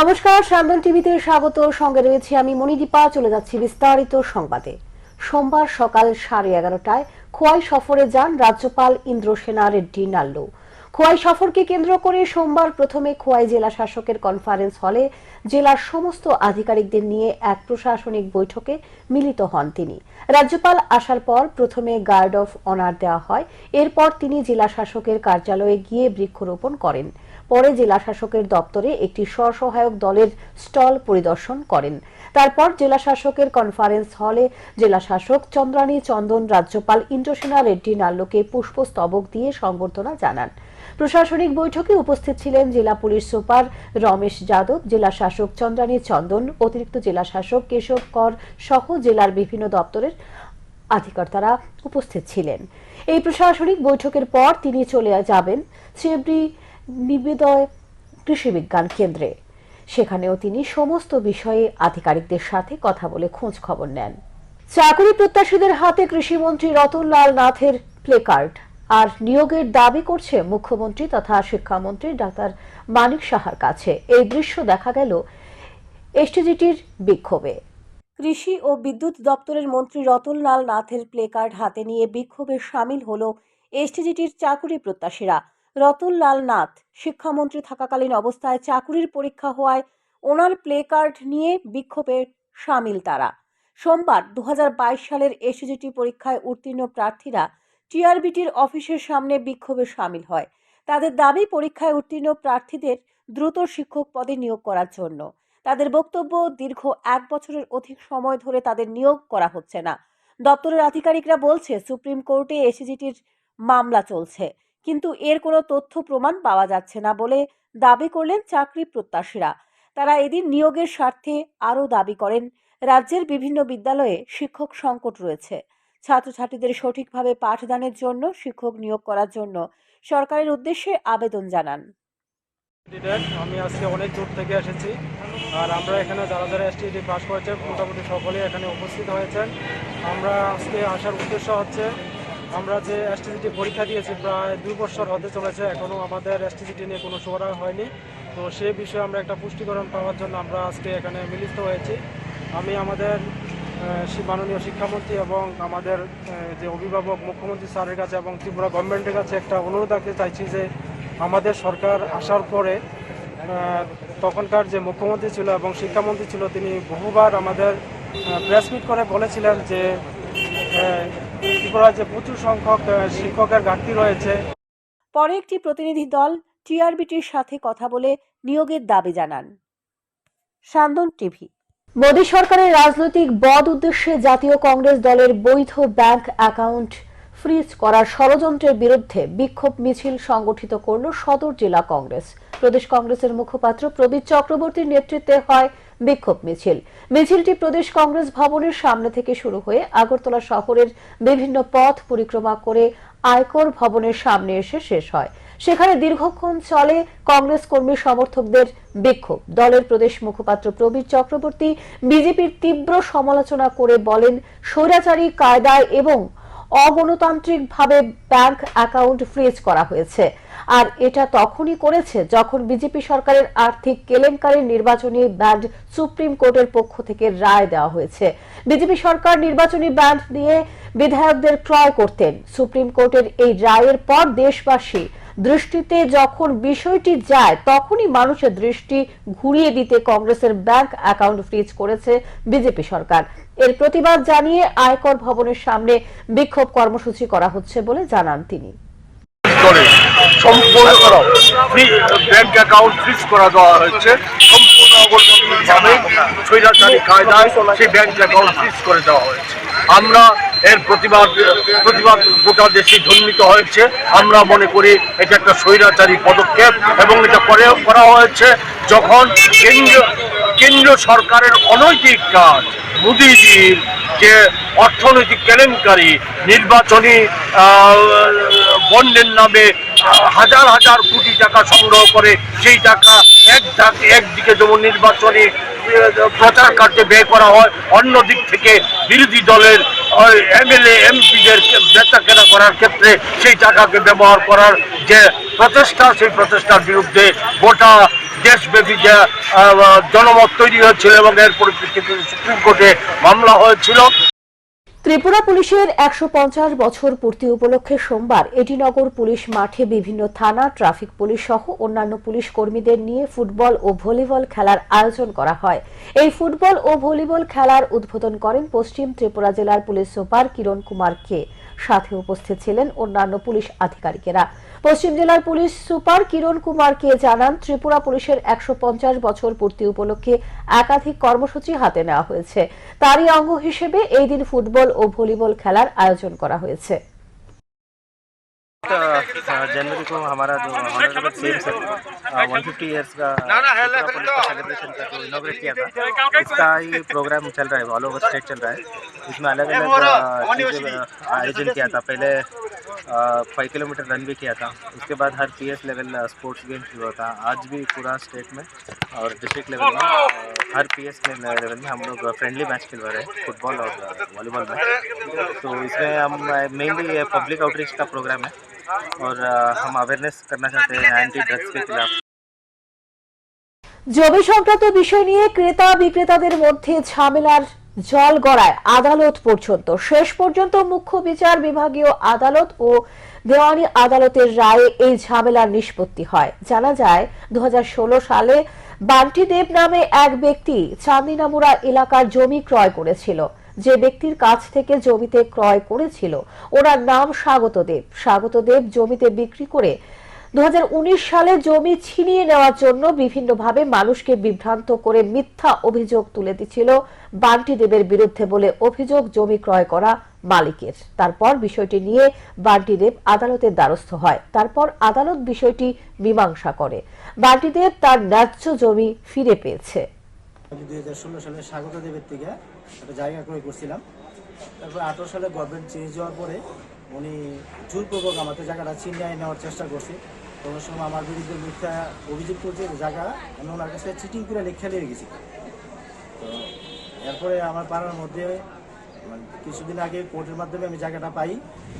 নমস্কার সান্দন টিভিতে স্বাগত। সঙ্গে রয়েছে আমি মণিদীপা। চলে যাচ্ছি বিস্তারিত সংবাদে। সোমবার সকাল সাড়ে এগারোটায় খোয়াই সফরে যান রাজ্যপাল ইন্দ্রসেনা রেড্ডি নাল্লু। খোয়াই সফরকে কেন্দ্র করে সোমবার প্রথমে খোয়াই জেলা শাসকের কনফারেন্স হলে জেলার সমস্ত আধিকারিকদের নিয়ে এক প্রশাসনিক বৈঠকে মিলিত হন তিনি। রাজ্যপাল আসার পর প্রথমে গার্ড অফ অনার দেওয়া হয়। এরপর তিনি জেলা শাসকের কার্যালয়ে গিয়ে বৃক্ষরোপণ করেন। পরে জেলা শাসকের দপ্তরে একটি স্বসহায়ক দলের স্টল পরিদর্শন করেন। তারপর জেলা শাসকের কনফারেন্স হলে জেলা শাসক চন্দ্রানী চন্দন, রাজ্যপাল ইন্দ্রসেনা রেড্ডি নাল্লুকে পুষ্পস্তবক দিয়ে সংবর্ধনা জানান। প্রশাসনিক বৈঠকে উপস্থিত ছিলেন জেলা পুলিশ সুপার রমেশ যাদব জেলা শাসক চন্দ্রানী চন্দন, অতিরিক্ত জেলা শাসক কেশব কর সহ জেলার বিভিন্ন দপ্তরের আধিকর্তারা উপস্থিত ছিলেন। এই প্রশাসনিক বৈঠকের পর তিনি চলে যাবেন। চেবরি নিবেদয় কৃষি বিজ্ঞান কেন্দ্রে। সেখানেও তিনি সমস্ত বিষয়ে আধিকারিকদের সাথে কথা বলে খোঁজ খবর নেন। চাকরি প্রত্যাশীদের হাতে কৃষিমন্ত্রী রতনলাল নাথের প্লেকার্ড আর নিয়োগের দাবি করছে মুখ্যমন্ত্রী তথা শিক্ষামন্ত্রী ডাক্তার মানিক সাহার কাছে। এই দৃশ্য দেখা গেল এসটিজিটির বিক্ষোভে। কৃষি ও বিদ্যুৎ দপ্তরের মন্ত্রী রতনলাল নাথের প্লেকার্ড হাতে নিয়ে বিক্ষোভে সামিল হল এসটিজিটির চাকুরি প্রত্যাশীরা। রতনলাল নাথ শিক্ষামন্ত্রী থাকাকালীন অবস্থায় চাকুরির পরীক্ষা হওয়ায় ওনার প্লেকার্ড নিয়ে বিক্ষোভে সামিল তারা। সোমবার দু হাজার বাইশ সালের এসটিজিটি পরীক্ষায় উত্তীর্ণ প্রার্থীরা টিআরবিটির অফিসের সামনে বিক্ষোভে সামিল হয়। তাদের দাবি, পরীক্ষায় উত্তীর্ণ প্রার্থীদের দ্রুত শিক্ষক পদে নিয়োগ করার জন্য। তাদের বক্তব্য, দীর্ঘ এক বছরের অধিক সময় ধরে তাদের নিয়োগ করা হচ্ছে না। দপ্তরের আধিকারিকরা বলছে, সুপ্রিম কোর্টে এসিজিটির মামলা চলছে। কিন্তু এর কোনো তথ্য প্রমাণ পাওয়া যাচ্ছে না বলে দাবি করলেন চাকরি প্রত্যাশীরা। তারা এদিন নিয়োগের স্বার্থে আরও দাবি করেন, রাজ্যের বিভিন্ন বিদ্যালয়ে শিক্ষক সংকট রয়েছে। ছাত্রছাত্রীদের সঠিকভাবে পাঠদানের জন্য শিক্ষক নিয়োগ করার জন্য সরকারের উদ্দেশ্যে আবেদন জানান। আমি আজকে অনেক দূর থেকে এসেছি। আর আমরা এখানে যারা যারা এসটিডি পাস করেছে মোটামুটি সকলেই এখানে উপস্থিত হয়েছেন। আমরা আজকে আসার উদ্দেশ্য হচ্ছে আমরা যে এসটিজিটি পরীক্ষা দিয়েছি প্রায় দুই বছর হতে চলেছে এখনও আমাদের এসটিজিটি নিয়ে কোনো সুরাহা হয়নি। তো সে বিষয়ে আমরা একটা পুষ্টিকরণ পাওয়ার জন্য আমরা আজকে এখানে মিলিত হয়েছি। আমি আমাদের মাননীয় শিক্ষামন্ত্রী এবং আমাদের যে অভিভাবক মুখ্যমন্ত্রী স্যারের কাছে এবং ত্রিপুরা গভর্নমেন্টের কাছে একটা অনুরোধ রাখতে চাইছি যে আমাদের সরকার আসার পরে তখনকার যে মুখ্যমন্ত্রী ছিল এবং শিক্ষামন্ত্রী ছিল, তিনি বহুবার আমাদের প্রেস মিট করে বলেছিলেন যে পরে একটি প্রতিনিধি দল টিআরবিটির সাথে কথা বলে নিয়োগের দাবি জানান। সান্দন টিভি। মোদী সরকারের রাজনৈতিক বদ উদ্দেশ্যে জাতীয় কংগ্রেস দলের বৈধ ব্যাংক অ্যাকাউন্ট ফ্রিজ করার ষড়যন্ত্রের বিরুদ্ধে বিক্ষোভ মিছিল সংগঠিত করল সদর জেলা কংগ্রেস। প্রদেশ কংগ্রেসের মুখপাত্র প্রবীর চক্রবর্তীর নেতৃত্বে হয় বিক্ষোভ মিছিল। মিছিলটি প্রদেশ কংগ্রেস ভবনের সামনে থেকে শুরু হয়ে আগরতলা শহরের বিভিন্ন পথ পরিক্রমা করে আয়কর ভবনের সামনে এসে শেষ হয়। সেখানে দীর্ঘক্ষণ চলে কংগ্রেস কর্মী সমর্থকদের বিক্ষোভ। দলের প্রদেশ মুখপাত্র প্রবীর চক্রবর্তী বিজেপির তীব্র সমালোচনা করে বলেন, স্বৈরাচারী কায়দায় এবং অগণতান্ত্রিকভাবে ব্যাংক অ্যাকাউন্ট ফ্রিজ করা হয়েছে। আর এটা তখনই করেছে যখন বিজেপি সরকারের আর্থিক কেলেঙ্কারির নির্বাচনী ব্যান্ড সুপ্রিম কোর্টের পক্ষ থেকে রায় দেওয়া হয়েছে। বিজেপি সরকার নির্বাচনী ব্যান্ড দিয়ে বিধায়কদের ক্রয় করতেন। সুপ্রিম কোর্টের এই রায়ের পর দেশবাসী দৃষ্টিতে যখন বিষয়টি যায়, তখনই মানুষের দৃষ্টি ঘুরিয়ে দিতে কংগ্রেসের ব্যাংক অ্যাকাউন্ট ফ্রিজ করেছে বিজেপি সরকার। এর প্রতিবাদ জানিয়ে আয়কর ভবনের সামনে বিক্ষোভ কর্মসূচি করা হচ্ছে বলে জানান তিনি। করে। সম্পূর্ণ ব্যাংক অ্যাকাউন্ট ফ্রিজ করা দেওয়া হয়েছে। সম্পূর্ণ স্বৈরাচারী কায়দায় সেই অ্যাকাউন্ট করে দেওয়া হয়েছে। আমরা এর প্রতিবাদ প্রতিবাদ গোটা দেশে ধ্বনিত হয়েছে। আমরা মনে করি এটা একটা স্বৈরাচারী পদক্ষেপ এবং এটা করে, করা হয়েছে যখন কেন্দ্র কেন্দ্র সরকারের অনৈতিক কাজ, মোদিজির যে অর্থনৈতিক কেলেঙ্কারি, নির্বাচনী বন্ডের নামে হাজার হাজার কোটি টাকা সংগ্রহ করে সেই টাকা এক একদিকে যেমন নির্বাচনে প্রচার কার্যে ব্যয় করা হয়, অন্য দিক থেকে বিরোধী দলের এমএলএ, এমপিদের বেচা কেনা করার ক্ষেত্রে সেই টাকাকে ব্যবহার করার যে প্রচেষ্টা, সেই প্রচেষ্টার বিরুদ্ধে গোটা দেশব্যাপী যে জনমত তৈরি হয়েছিল এবং এর পরিপ্রেক্ষিতে সুপ্রিম কোর্টে মামলা হয়েছিল। ত্রিপুরা পুলিশের একশো পঞ্চাশ বছর পূর্তি উপলক্ষে সোমবার এডিনগর পুলিশ মাঠে বিভিন্ন থানা, ট্রাফিক পুলিশ সহ অন্যান্য পুলিশ কর্মীদের নিয়ে ফুটবল ও ভলিবল খেলার আয়োজন করা হয়। এই ফুটবল ও ভলিবল খেলার উদ্বোধন করেন পশ্চিম ত্রিপুরা জেলার পুলিশ সুপার কিরণ কুমার কে। সাথে উপস্থিত ছিলেন অন্যান্য পুলিশ আধিকারিকেরা। পশ্চিম জেলার পুলিশ সুপার কিরণ কুমার কে জানান, ত্রিপুরা পুলিশের একশো পঞ্চাশ বছর পূর্তি উপলক্ষে একাধিক কর্মসূচি হাতে নেওয়া হয়েছে। তারই অঙ্গ হিসেবে এই দিন ফুটবল ও ভলিবল খেলার আয়োজন করা হয়েছে। जनवरी को हमारा जो honourable CM sir one fifty years का त्रिपुरा पुलिस का सेलिब्रेशन का जो इनोग्रेट किया था इसका ही प्रोग्राम चल रहा है ऑल ओवर स्टेट चल रहा है। इसमें अलग अलग चीज़ें आयोजन किया था। पहले फाइव किलोमीटर रन भी किया था। उसके बाद हर P S level sports game हुआ था। आज भी पूरा स्टेट में और डिस्ट्रिक्ट लेवल में हर पी एस लेवल में हम लोग फ्रेंडली मैच खेलवा रहे हैं फुटबॉल और वॉलीबॉल में। तो इसमें हम मेनली पब्लिक आउटरीच का प्रोग्राम है। और अ, हम अवेयरनेस करना चाहते हैं एंटी ड्रग्स के खिलाफ জমি সংক্রান্ত বিষয় নিয়ে ক্রেতা বিক্রেতাদের মধ্যে ঝামেলার জল গড়ায় আদালত পর্যন্ত শেষ পর্যন্ত মুখ্য বিচার বিভাগীয় আদালত ও দেওয়ানি আদালতের রায়ে এই ঝামেলার নিষ্পত্তি হয় জানা যায় দু সালে বান্টি দেব নামে এক ব্যক্তি চান্দিনামুড়া এলাকার জমি ক্রয় করেছিল যে ব্যক্তির কাছ থেকে জমিতে ক্রয় করেছিল, ওনার নাম স্বাগত দেব। স্বাগত দেব জমিতে বিক্রি করে। দুহাজার উনিশ সালে জমি ছিনিয়ে নেওয়ার জন্য বিভিন্নভাবে মানুষকে বিভ্রান্ত করে মিথ্যা অভিযোগ তুলে দিচ্ছিল বান্টি দেবের বিরুদ্ধে বলে অভিযোগ জমি ক্রয় করা মালিকের। তারপর বিষয়টি নিয়ে বান্টি দেব আদালতের দ্বারস্থ হয়। তারপর আদালত বিষয়টি মীমাংসা করে। বান্টি দেব তার ন্যায্য জমি ফিরে পেয়েছে। সালে স্বাগত দেবের থেকে একটা জায়গা ক্রয় করছিলাম। তারপর আঠারো সালে গভর্নমেন্ট চেঞ্জ হওয়ার পরে উনি জোরপূর্বক আমাকে জায়গাটা ছিনিয়ে নেওয়ার চেষ্টা করছে। কোনো সময় আমার বিরুদ্ধে মিথ্যা অভিযোগ করছে জায়গা আমি ওনার কাছে চিটিং করে লেখা নিয়ে গেছি। তো এরপরে আমার পাড়ার মধ্যে মানে কিছুদিন আগে কোর্টের মাধ্যমে আমি জায়গাটা পাই।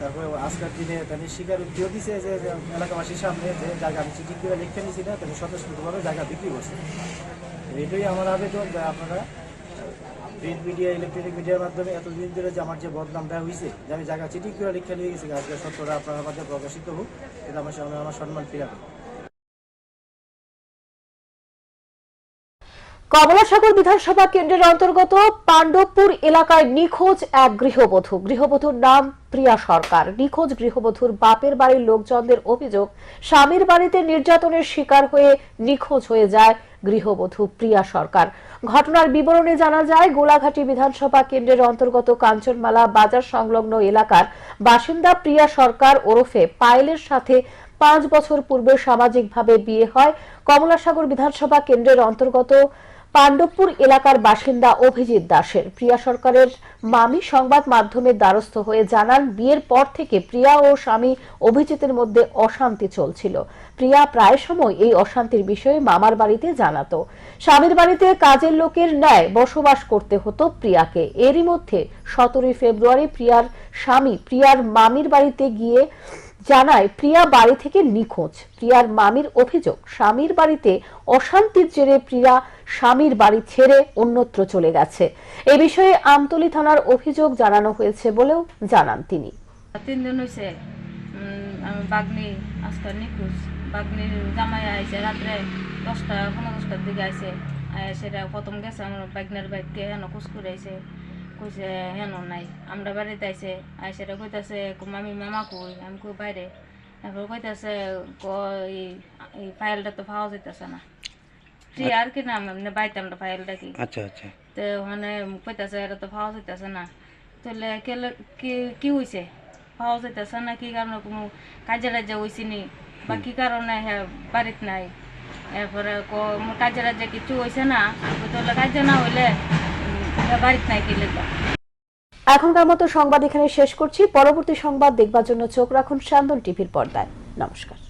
তারপরে আজকের দিনে তিনি স্বীকার উদ্যোগ দিছে যে এলাকাবাসীর সামনে যে জায়গা আমি চিটিং করে লেখা নিয়েছি না তিনি স্বতঃস্ফূর্তভাবে জায়গা বিক্রি করছে। এটাই আমার আবেদন আপনারা প্রিন্ট মিডিয়া ইলেকট্রনিক মিডিয়ার মাধ্যমে এতদিন ধরে যে আমার যে বদনামটা হয়েছে যে আমি জায়গা চিঠি করে লিখে নিয়ে গেছি, আজকে সত্যটা আপনার মাঝে প্রকাশিত হোক, এটা আমার সামনে আমার সম্মান ফিরে পাবো। কমলাসাগর বিধানসভা কেন্দ্রের অন্তর্গত পাণ্ডবপুর এলাকায় নিখোঁজ এক গৃহবধূ। গৃহবধূর নাম প্রিয়া সরকার। নিখোঁজ গৃহবধূর বাপের বাড়ির লোকজনদের অভিযোগ, স্বামীর বাড়িতে নির্যাতনের শিকার হয়ে নিখোঁজ হয়ে যায় গৃহবধূ প্রিয়া সরকার। ঘটনার বিবরণে জানা যায়, গোলাঘাটি বিধানসভা কেন্দ্রের অন্তর্গত কাঞ্চনমালা বাজার সংলগ্ন এলাকার বাসিন্দা প্রিয়া সরকার ওরফে পায়েলের সাথে পাঁচ বছর পূর্বে সামাজিকভাবে বিয়ে হয়। কমলাসাগর বিধানসভা কেন্দ্রের অন্তর্গত পাণ্ডবপুর এলাকার বাসিন্দা অভিজিৎ দাসের। প্রিয়া সরকারের মামি সংবাদ মাধ্যমের দ্বারস্থ হয়ে জানান, বিয়ের পর থেকে প্রিয়া ও স্বামী অভিজিতের মধ্যে অশান্তি চলছিল। প্রিয়া প্রায় সময় এই অশান্তির বিষয়ে মামার বাড়িতে জানাতো। স্বামীর বাড়িতে কাজের লোকের ন্যায় বসবাস করতে হতো প্রিয়াকে। এরই মধ্যে সতেরোই ফেব্রুয়ারি প্রিয়ার স্বামী প্রিয়ার মামির বাড়িতে গিয়ে জানায় প্রিয়া বাড়ি থেকে নিখোঁজ। প্রিয়ার মামির অভিযোগ, স্বামীর বাড়িতে অশান্তির জেরে প্রিয়া স্বামীর বাড়ি ছেড়ে অন্যত্র চলে গেছে। এ বিষয়ে আমতলী থানার অভিযোগ জানানো হয়েছে বলেও জানান তিনি। তিন দিন হয়েছে বাগনি নিখোঁজ। বাগনির জামাই আইছে, রাত্রে দশটা, পনেরো দশটার দিকে আইছে। সেটা প্রথম গেছে, আমার বাগনের বাইককে হেন খোঁজ করে আইছে। কইছে হেন নাই আমরা বাড়িতে আইছে আইসেটা কইতাছে আমি মামা কই? আমি কই বাইরে। তারপর কইতাছে এই- ফাইলটা তো পাওয়া যাইতেছে না। ফ্রি আর কি নাম এমনি বাড়িতে আমরা ফাইলটা কি? আচ্ছা আচ্ছা। তো মানে কইতাছে এটা তো পাওয়া যাইতেছে না। তাহলে কেলে কি কি হয়েছে পাওয়া যাইতেছে না কি কারণে? কোনো কাজে রাজ্যে হয়েছি নি? বা কি কারণে হ্যাঁ বাড়িত নাই? এরপরে কাজে রাজ্যে কিছু হয়েছে না? তাহলে কাজে না হইলে এখনকার মতো সংবাদ এখানে শেষ করছি। পরবর্তী সংবাদ দেখবার জন্য চোখ রাখুন সান্দন টিভির পর্দায়। নমস্কার।